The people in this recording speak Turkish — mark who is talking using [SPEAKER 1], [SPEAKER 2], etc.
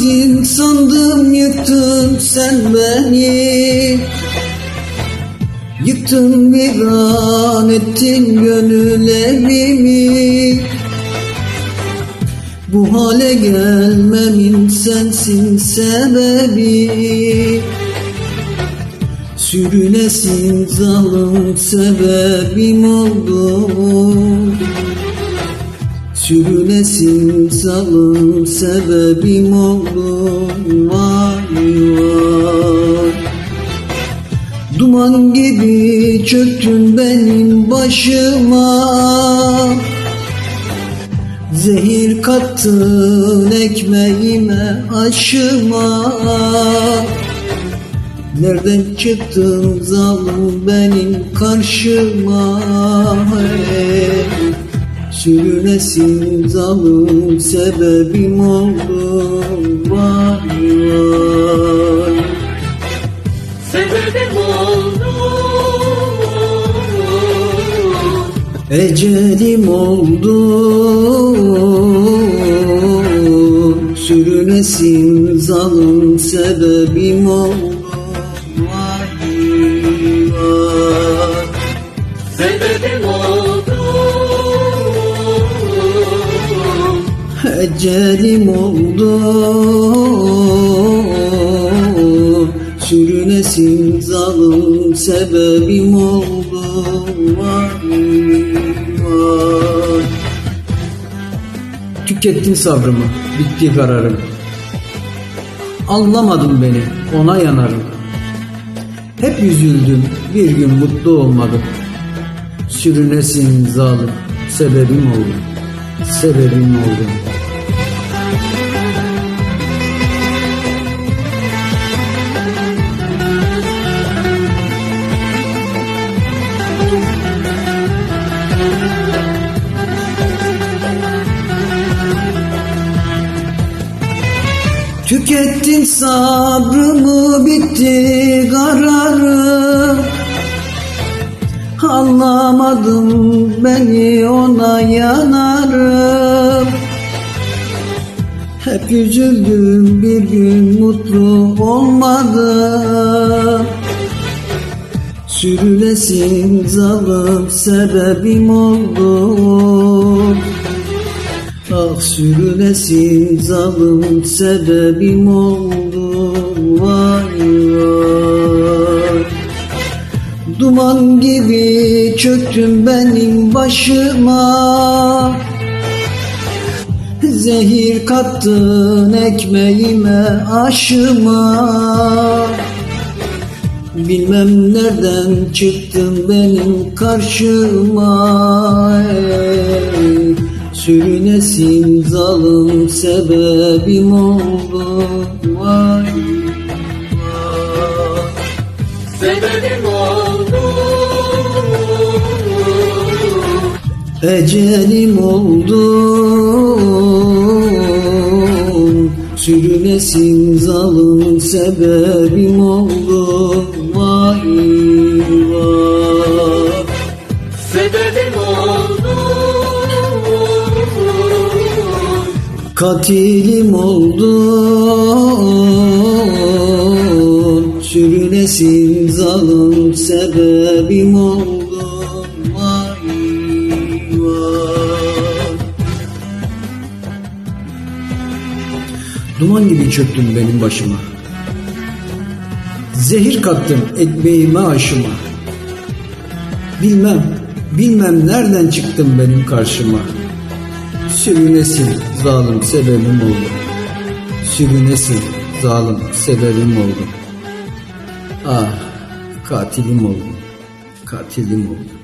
[SPEAKER 1] Yıkılmaz insandım yıktın sen beni. Yıktın viran ettin gönül evimi Bu hale gelmemin sensin sebebi. Sürünesin zalim sebebim oldun Sürünesin zalim sebebim oldun Vay vay. Duman gibi çöktün benim başıma. Zehir kattın ekmeğime aşıma. Nereden çıktın zalim benim karşıma? Hey. Sürünesin zalim sebebim oldun Vay vay.
[SPEAKER 2] Sebebim oldu.
[SPEAKER 1] Ecelim oldu. Sürünesin zalim sebebim oldu. Vay vay.
[SPEAKER 2] Sebebim oldu
[SPEAKER 1] Ecelim oldu. Sürünesin zalim sebebim oldu. Vay Tükettin sabrımı, bitti kararım. Anlamadın beni, ona yanarım. Hep üzüldüm, bir gün mutlu olmadım. Sürünesin zalim, sebebim oldu Sebebim oldu Tükettin sabrımı bitti kararım Anlamadım beni ona yanarım. Hep üzüldüm bir gün mutlu olmadım Sürülesin zalim sebebim oldu. Ah sürünesin zalim sebebim oldu. Vay vay. Duman gibi çöktün benim başıma. Zehir kattın ekmeğime aşıma Bilmem nereden çıktın benim karşıma ey. Sürünesin zalim sebebim oldu Vay vay
[SPEAKER 2] Sebebim oldu
[SPEAKER 1] Ecelim oldu Sürünesin zalim sebebim oldu Vay vay.
[SPEAKER 2] Sebebim oldu
[SPEAKER 1] Katilim oldu. Sürünesin zalim sebebim oldu Duman gibi çöktün benim başıma. Zehir kattın ekmeğime aşıma Bilmem, bilmem nereden çıktın benim karşıma. Sürünesin zalim sebebim oldu. Sürünesin zalim sebebim oldu. Ah katilim oldu Katilim oldu